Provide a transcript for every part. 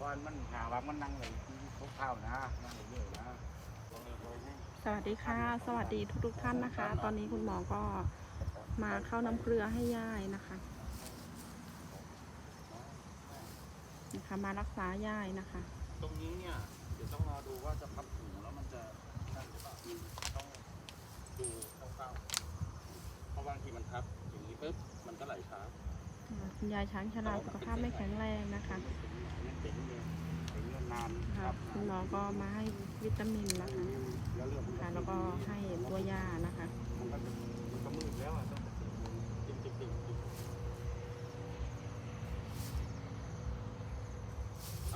ก่อนมันหาว่ามันนั่งเลยทุกข้าวนะนั่งเยอะนะสวัสดีค่ะ สวัสดีทุกๆท่านนะคะ ตอนนี้คุณหมอก็มาเข้าน้ำเกลือให้ย่ายนะคะนะคะมารักษาย่ายนะคะ ตรงนี้เนี่ยเดี๋ยวต้องรอดูว่าจะพับหูแล้วมันจะนั่นหรือเปล่าต้องดูคร่าวๆเพราะบางทีมันทับอย่างนี้ปุ๊บมันก็ไหลช้า คุณยายช้างชราสุขภาพไม่แข็งแรงนะคะคุณหมอก็มาให้วิตามินนะคะ แล้วก็ให้ตัวยานะคะ มันก็มันก็มืดแล้วอะต้อง ติ๊กติ๊กติ๊กติ๊ก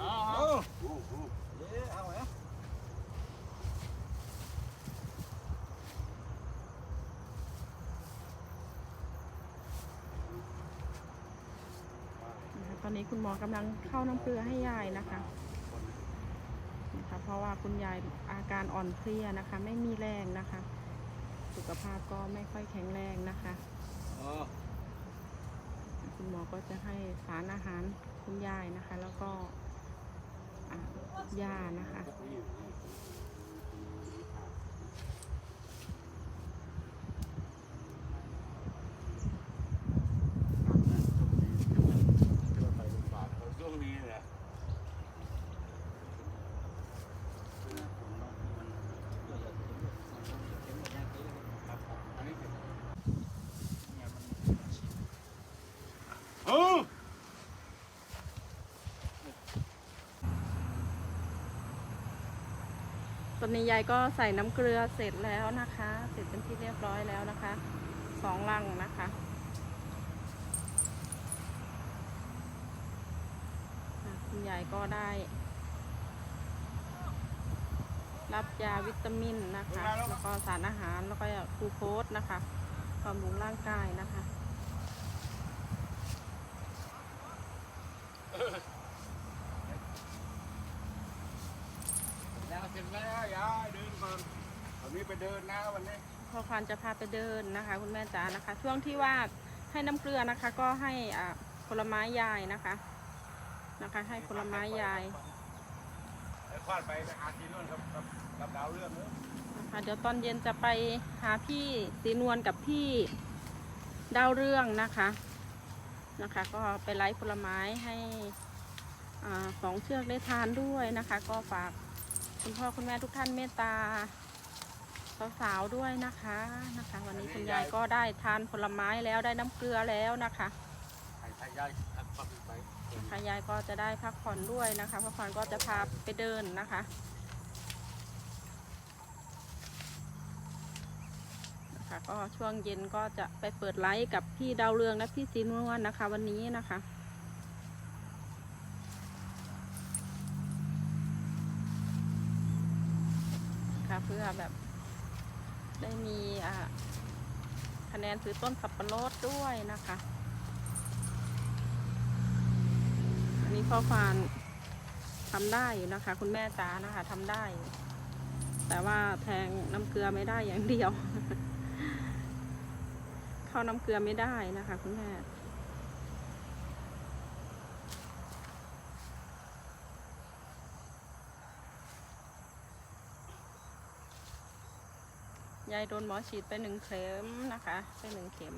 อ๋อ โอ้โหเดี๋ยวเอาเหรอ นะคะ ตอนนี้คุณหมอกำลังเข้าน้ำเกลือให้ยายนะคะนะคะเพราะว่าคุณยายอาการอ่อนเพลียนะคะ ไม่มีแรงนะคะ สุขภาพก็ไม่ค่อยแข็งแรงนะคะคุณหมอก็จะให้สารอาหารคุณยายนะคะ แล้วก็ยานะคะ ช่วงนี้แหละ เออ ต อนนี้ยายก็ใส่น้ำเกลือเสร็จแล้วนะคะ เสร็จเป็นที่เรียบร้อยแล้วนะคะสองลังนะคะคุณยายก็ได้ รับยาวิตามินนะคะ แล้วก็สารอาหารแล้วก็กลูโคสนะคะบำรุงร่างกายนะคะ แล้วเสร็จแล้วยายเดินก่อนวั นนี้ไปเดินนะวันนี้พ่อควานจะพาไปเดินนะคะ คุณแม่จ๋านะคะ ช่วงที่ว่าให้น้ำเกลือนะคะ ก็ให้อ่าผลไม้ยายนะคะนะคะ ให้ผลไม้ยายไอ้ควานไปไปหาที่นู่นครับกับกับดาวเรื่องเนอะนะคะเดี๋ยวตอนเย็นจะไปหาพี่สีนวลกับพี่ดาวเรื่องนะคะนะคะ ก็ไปไล่ผลไม้ให้อ่าสองเชือกได้ทานด้วยนะคะ ก็ฝากคุณพ่อคุณแม่ทุกท่านเมตตา สาวๆด้วยนะคะนะคะ วันนี้คุณยายก็ได้ทานผลไม้แล้วได้น้ำเกลือแล้วนะคะใครใครยายทักความไปค่ะยายก็จะได้พักผ่อนด้วยนะคะพักผ่อนก็จะพาไปเดินนะคะนะคะก็ช่วงเย็นก็จะไปเปิดไลฟ์กับพี่ดาวเรืองและพี่สีนวลนะคะ วันนี้นะคะค่ะเพื่อแบบ ได้มีคะแนนซื้อต้นสับปะรดด้วยนะคะ อันนี้พ่อควานทำได้อยู่นะคะ คุณแม่จ้านะคะทำได้ แต่ว่าแทงน้ำเกลือไม่ได้อย่างเดียว เข้าน้ำเกลือไม่ได้นะคะ คุณแม่ ยายโดนหมอฉีดไปหนึ่งเข็มนะคะไปหนึ่งเข็ม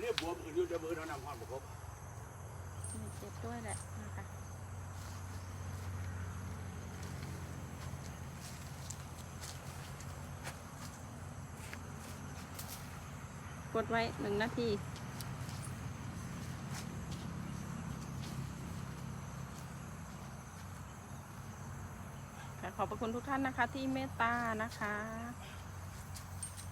เรียกบวมอยู่จะเบอร์เรานำความประกบมีเจ็บด้วยแหละนะคะกดไว้หนึ่งนาทีค่ะขอบพระคุณทุกท่านนะคะที่เมตตานะคะค่ะ